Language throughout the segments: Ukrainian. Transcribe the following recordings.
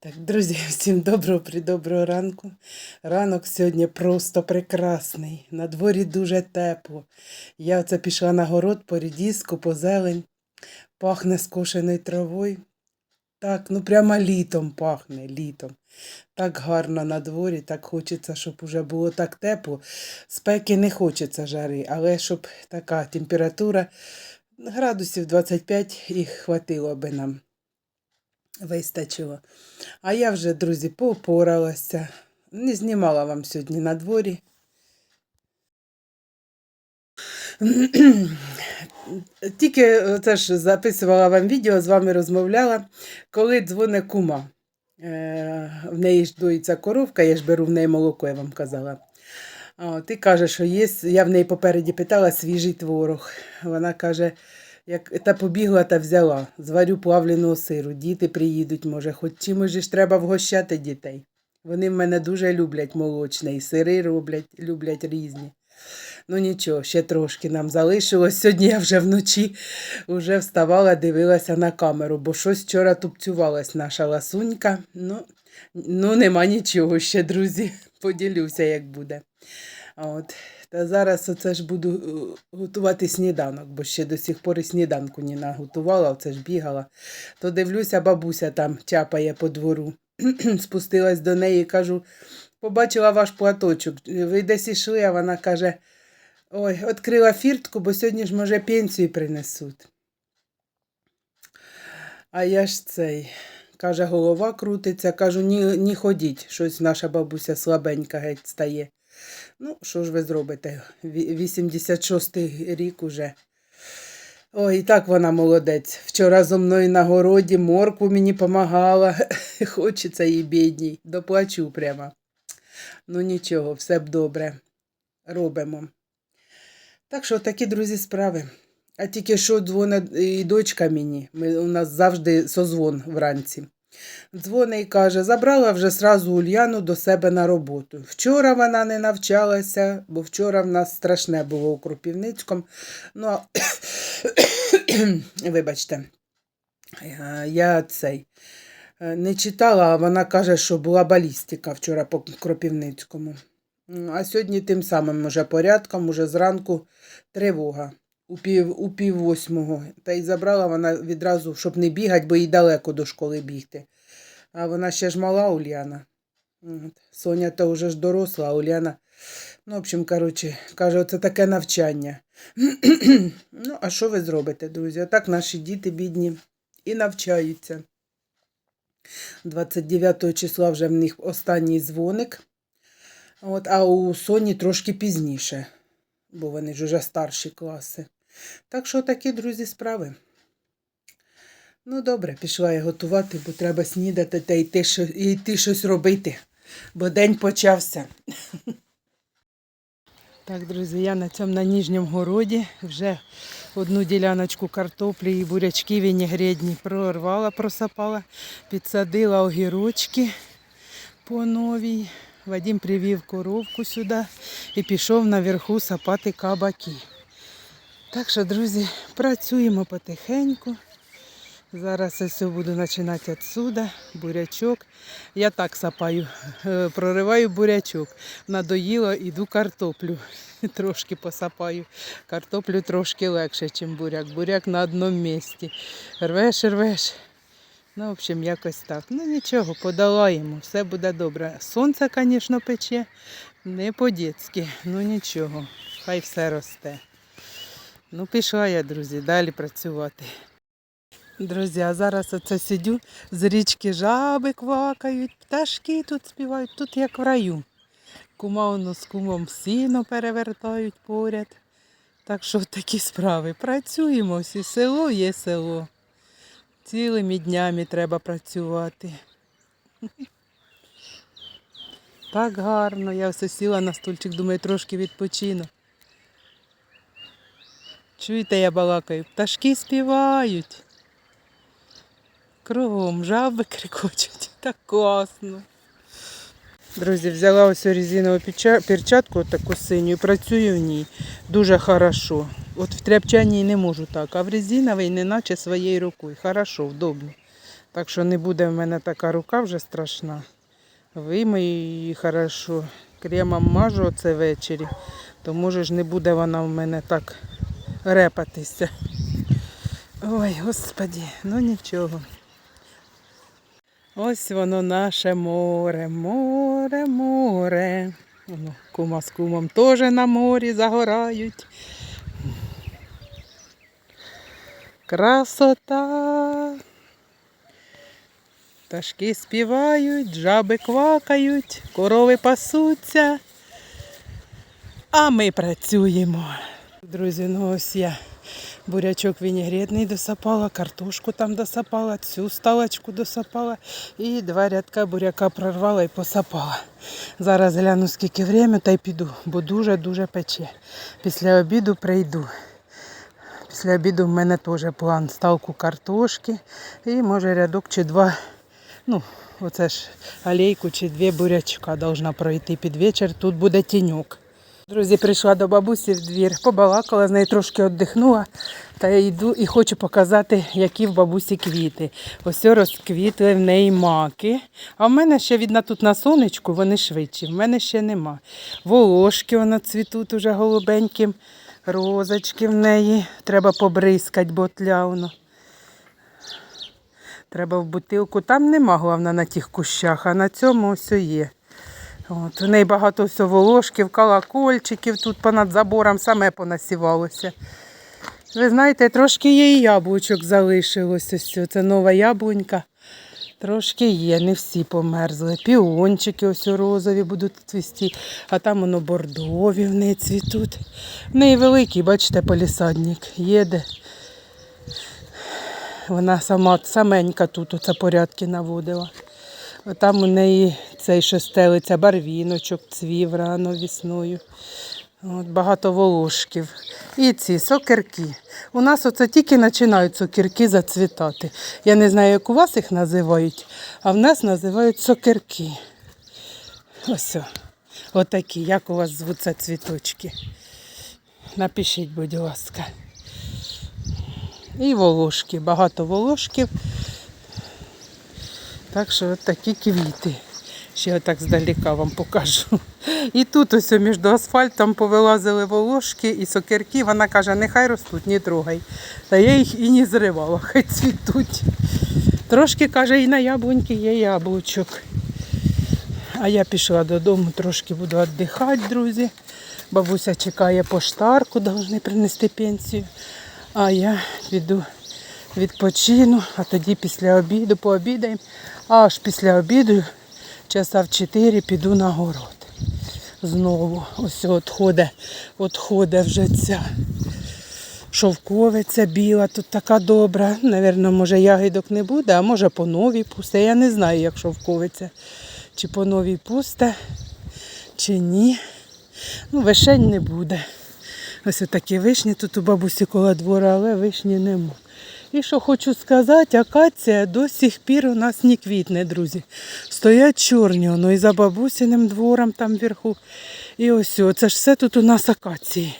Так, друзі, всім доброго придоброго ранку. Ранок сьогодні просто прекрасний. На дворі дуже тепло. Я оце пішла на город по рідіску, по зелень. Пахне скошеною травою. Так, ну прямо літом пахне, літом. Так гарно на дворі, так хочеться, щоб уже було так тепло. Спеки не хочеться жари, але щоб така температура градусів 25 і хватило би нам. Вистачило. А я вже, друзі, попоралася. Не знімала вам сьогодні на дворі. Тільки це ж записувала вам відео, з вами розмовляла, коли дзвоне кума. Е, в неї ж доїться коровка, я ж беру в неї молоко, я вам казала. А, ти каже, що є. Я в неї попереді питала свіжий творог. Вона каже, як та побігла та взяла. Зварю плавленого сиру. Діти приїдуть, може, хоч чимось ж треба вгощати дітей. Вони в мене дуже люблять молочне, і сири роблять, люблять різні. Ну нічого, ще трошки нам залишилось. Сьогодні я вже вночі вже вставала, дивилася на камеру, бо щось вчора тупцювалась наша ласунька. Ну, ну нема нічого ще, друзі. Поділюся, як буде. От. Та зараз оце ж буду е, готувати сніданок, бо ще до сих пор і сніданку не наготувала, оце ж бігала. То дивлюся, бабуся там тяпає по двору. Спустилась до неї і кажу, побачила ваш платочок. Ви десь ішли, а вона каже, ой, відкрила фіртку, бо сьогодні ж, може, пенсію принесуть. А я ж цей, каже, голова крутиться, кажу, ні, ні ходіть, щось наша бабуся слабенька геть стає. Ну, що ж ви зробите? Ві- 86-й рік уже. Ой, і так вона молодець. Вчора зо мною на городі моркву мені помагала. Хочеться їй бідній. Доплачу прямо. Ну нічого, все б добре. Робимо. Так що такі, друзі, справи. А тільки що дзвонить і дочка мені. Ми, у нас завжди созвон вранці. Дзвонить і каже, забрала вже сразу Ульяну до себе на роботу. Вчора вона не навчалася, бо вчора в нас страшне було у Кропівницькому. Ну, вибачте, я- цей не читала, а вона каже, що була балістика вчора по Кропівницькому. А сьогодні тим самим уже порядком, уже зранку тривога. У пів, у пів восьмого. Та й забрала вона відразу, щоб не бігати, бо їй далеко до школи бігти. А вона ще ж мала Уляна. Соня то вже ж доросла, а Уляна. Ну, в общем, коротше, каже, оце таке навчання. ну, а що ви зробите, друзі? Отак наші діти бідні і навчаються. 29 числа вже в них останній дзвоник. От, а у Соні трошки пізніше, бо вони ж уже старші класи. Так що такі, друзі, справи. Ну, добре, пішла я готувати, бо треба снідати та йти, що- йти щось робити, бо день почався. Так, друзі, я на цьому на ніжньому городі вже одну діляночку картоплі і бурячки вінігредні прорвала, просапала, підсадила огірочки по новій. Вадим привів коровку сюди і пішов наверху сапати кабаки. Так що, друзі, працюємо потихеньку. Зараз я все буду починати відсюди, бурячок. Я так сапаю, е, прориваю бурячок. Надоїло, іду картоплю. Трошки посапаю. Картоплю трошки легше, ніж буряк. Буряк на одному місці. Рвеш, рвеш. Ну, в общем, якось так. Ну нічого, подолаємо, все буде добре. Сонце, звісно, пече, не по-дєцьки. Ну нічого, хай все росте. Ну, пішла я, друзі, далі працювати. Друзі, а зараз оце сидю, з річки жаби квакають, пташки тут співають, тут як в раю. Кума воно з кумом сіно перевертають поряд. Так що такі справи. Працюємо всі, село є село. Цілими днями треба працювати. Так гарно, я все сіла на стульчик, думаю, трошки відпочину. Чуєте, я балакаю, пташки співають. Кругом жаби крикочуть. Так класно. Друзі, взяла ось резинову перчатку таку синю і працюю в ній дуже хорошо. От в тряпчаній не можу так, а в резиновій не наче своєю рукою. Хорошо, вдобно. Так що не буде в мене така рука вже страшна. Вимию її хорошо. Кремом мажу оце ввечері, то може ж не буде вона в мене так репатися. Ой, господі, ну нічого. Ось воно наше море, море, море. Воно, кума з кумом теж на морі загорають. Красота. Пташки співають, жаби квакають, корови пасуться. А ми працюємо. Друзі, ну ось я бурячок вінігретний досапала, картошку там досапала, цю сталочку досапала і два рядка буряка прорвала і посапала. Зараз гляну, скільки время, та й піду, бо дуже-дуже пече. Після обіду прийду. Після обіду в мене теж план ставку картошки і може рядок чи два. Ну, оце ж алейку чи дві бурячка должна пройти під вечір. Тут буде тіньок. Друзі, прийшла до бабусі в двір, побалакала, з нею трошки віддихнула та я йду і хочу показати, які в бабусі квіти. Ось розквітли в неї маки. А в мене ще видно тут на сонечку, вони швидші. В мене ще нема. Волошки вона цвітуть уже голубеньким. Розочки в неї. Треба побризкати, бо тлявно. Треба в бутилку. Там нема, головне, на тих кущах, а на цьому ось є. От, у неї багато всього колокольчиків тут понад забором саме понасівалося. Ви знаєте, трошки є і яблучок залишилось. Ось це нова яблунька. Трошки є, не всі померзли. Піончики ось розові будуть цвісти, а там воно бордові в неї цвітуть. В великий, бачите, полісадник. Їде. Вона сама саменька тут оце порядки наводила. Там у неї цей що стелиться барвіночок, цвів рано весною. От, багато волошків. І ці сокирки. У нас оце тільки починають сокирки зацвітати. Я не знаю, як у вас їх називають, а в нас називають сокирки. Ось. Отакі, як у вас звуться цвіточки. Напишіть, будь ласка. І волошки, багато волошків. Так що от такі квіти. Ще отак здалека вам покажу. І тут ось між асфальтом повилазили волошки і сокирки. Вона каже, нехай ростуть, не трогай. Та я їх і не зривала, хай цвітуть. Трошки, каже, і на яблуньки є яблучок. А я пішла додому, трошки буду віддихати, друзі. Бабуся чекає поштарку, повинні принести пенсію. А я піду відпочину, а тоді після обіду пообідаємо. Аж після обіду, часа в 4 піду на город. Знову ось відходить, відходить вже ця шовковиця біла, тут така добра. Навірно, може ягідок не буде, а може по новій пусте. Я не знаю, як шовковиця. Чи по новій пусте, чи ні. Ну, вишень не буде. Ось такі вишні тут у бабусі коло двора, але вишні нема. І що хочу сказати, акація до сих пір у нас не квітне, друзі. Стоять чорні, воно і за бабусиним двором там вверху. І ось це ж все тут у нас акації.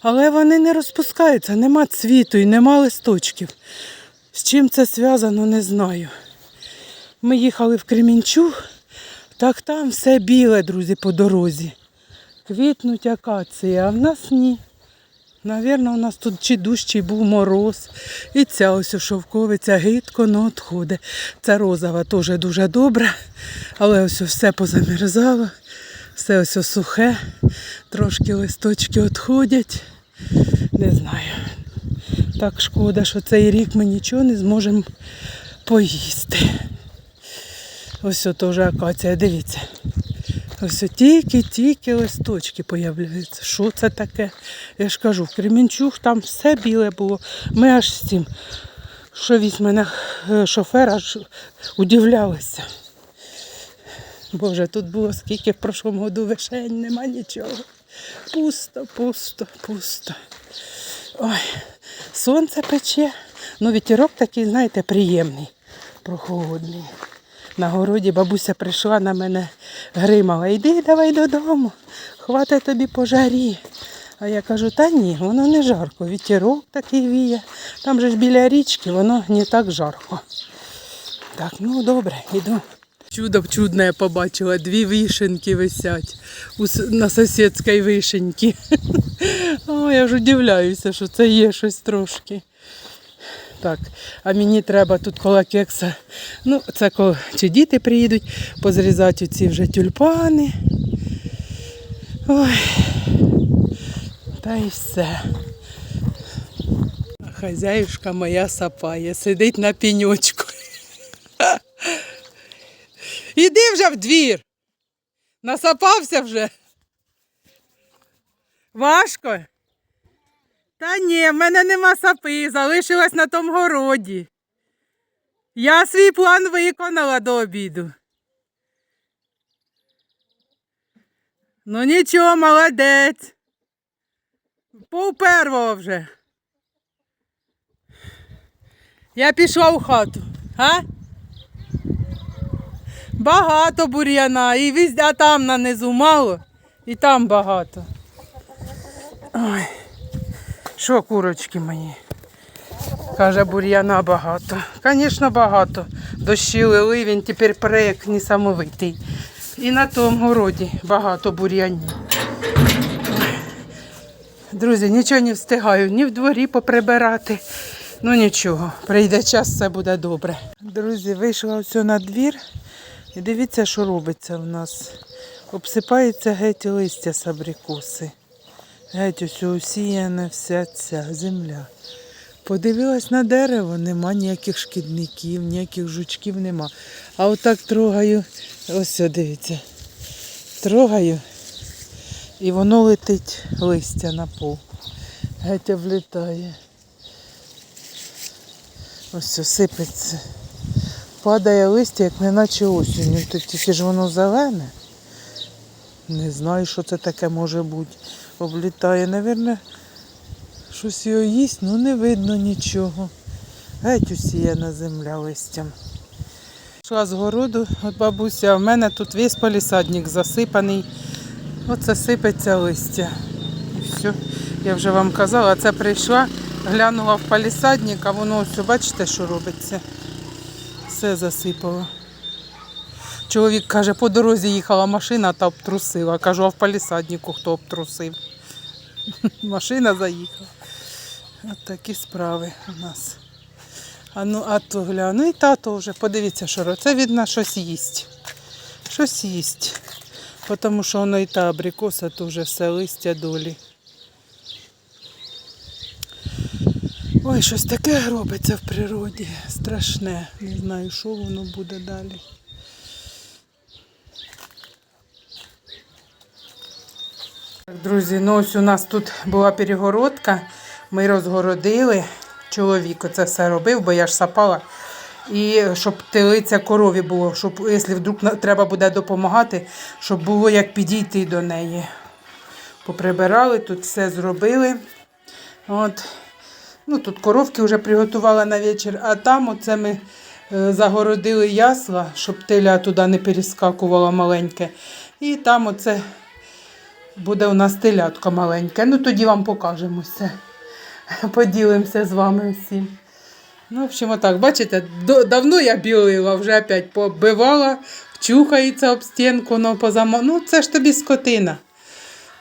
Але вони не розпускаються, нема цвіту і нема листочків. З чим це зв'язано, не знаю. Ми їхали в Кремінчуг, так там все біле, друзі, по дорозі. Квітнуть акації, а в нас ні. Навірно, у нас тут чи дужчий був мороз. І ця ось шовковиця гидко не відходить. Ця розова теж дуже добра, але ось все позамерзало, все ось сухе, трошки листочки відходять. Не знаю. Так шкода, що цей рік ми нічого не зможемо поїсти. Ось теж акація, дивіться. Ось тільки-тільки листочки появляються. Що це таке? Я ж кажу, в Кремінчуг там все біле було. Ми аж з цим, що віз мене шофер, аж удивлялися. Боже, тут було скільки в прошлому году вишень, нема нічого. Пусто, пусто, пусто. Ой, сонце пече. Ну, вітерок такий, знаєте, приємний, прохолодний. На городі бабуся прийшла на мене гримала, йди давай додому, хватить тобі по жарі. А я кажу, та ні, воно не жарко, вітерок такий віє. Там же ж біля річки, воно не так жарко. Так, ну добре, іду. Чудо чудне побачила. Дві вишеньки висять на сусідській вишеньки. О, я ж удивляюся, що це є щось трошки. Так, а мені треба тут коло кекса. Ну, це коли чи діти приїдуть, позрізати ці вже тюльпани. Ой. Та й все. Хазяюшка моя сапає, сидить на піньочку. Іди вже в двір. Насапався вже. Важко? Та ні, в мене нема сапи, залишилась на тому городі. Я свій план виконала до обіду. Ну нічого, молодець. Пол первого вже. Я пішла в хату, а? Багато бур'яна, і везде, а там нанизу мало, і там багато. Ой. Що, курочки мої? Каже, бур'яна багато. Звісно, багато. Дощі лили, він тепер проєкт несамовитий. І на тому городі багато бур'янів. Друзі, нічого не встигаю, ні в дворі поприбирати. Ну нічого, прийде час, все буде добре. Друзі, вийшла ось на двір і дивіться, що робиться в нас. Обсипається геть листя з. Геть ось усіяна вся ця земля. Подивилась на дерево, нема ніяких шкідників, ніяких жучків нема. А отак трогаю, ось дивіться, трогаю, і воно летить листя на пол. Геть влітає. Ось о, сипеться. Падає листя, як неначе осінню. Тільки ж воно зелене. Не знаю, що це таке може бути. Облітає, Навірно, щось його їсть, ну не видно нічого. Геть усіяна земля листям. Йшла з городу, от бабуся, в мене тут весь палісадник засипаний. Оце сипеться листя. І все. Я вже вам казала, це прийшла, глянула в палісадник, а воно ось, бачите, що робиться. Все засипало. Чоловік каже, по дорозі їхала машина та обтрусила. Кажу, а в палісаднику хто обтрусив? Машина заїхала. От такі справи у нас. А ну, а то гляну, і тато вже, подивіться, що. Це видно, щось їсть. Щось їсть. Тому що воно і та абрикоса, то вже все листя долі. Ой, щось таке робиться в природі. Страшне. Не знаю, що воно буде далі. Друзі, ну ось у нас тут була перегородка. Ми розгородили. Чоловік це все робив, бо я ж сапала. І щоб телиця корові було, щоб, якщо вдруг треба буде допомагати, щоб було як підійти до неї. Поприбирали, тут все зробили. От. Ну, тут коровки вже приготувала на вечір, а там оце ми е, загородили ясла, щоб теля туди не перескакувала маленьке. І там оце буде у нас телятко маленьке. Ну тоді вам покажемо все. Поділимося з вами всім. Ну, в общем, отак, бачите, давно я білила, вже опять побивала, чухається об стінку, ну, позама... ну це ж тобі скотина.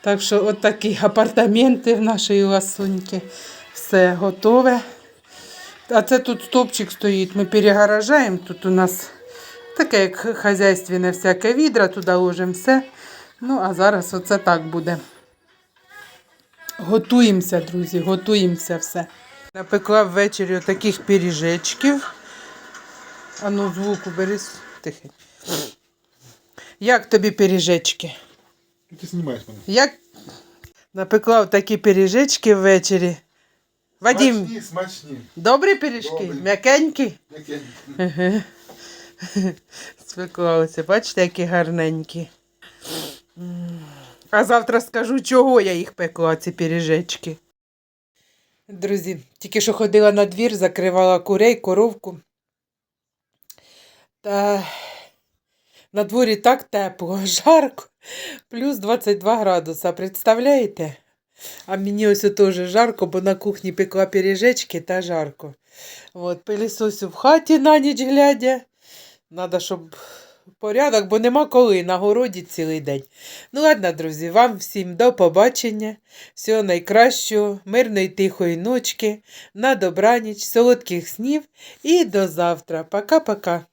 Так що от такі апартаменти в нашій ласуньки. Все готове. А це тут стопчик стоїть, ми перегоражаємо. Тут у нас таке, як хазяйственне всяке відра, туди ложимо все. Ну, а зараз оце так буде. Готуємося, друзі, готуємося все. Напекла ввечері таких пиріжечків. А ну, звуку бери тихо. Як тобі пиріжечки? Ти знімаєш мене. Як напекла такі пиріжечки ввечері. Вадим, Смачні, смачні. добрі пиріжки? М'якенькі? Яке? Ага. Спекла оце, бачите, які гарненькі. А завтра скажу, чого я їх пекла, ці пиріжечки. Друзі, тільки що ходила на двір, закривала курей, коровку. Та на дворі так тепло, жарко, плюс 22 градуса, представляєте? А мені ось теж жарко, бо на кухні пекла пиріжечки та жарко. От, пилісосю в хаті на ніч глядя. Надо, щоб порядок, бо нема коли на городі цілий день. Ну ладно, друзі, вам всім до побачення. Всього найкращого, мирної тихої ночки, на добраніч, солодких снів і до завтра. Пока-пока.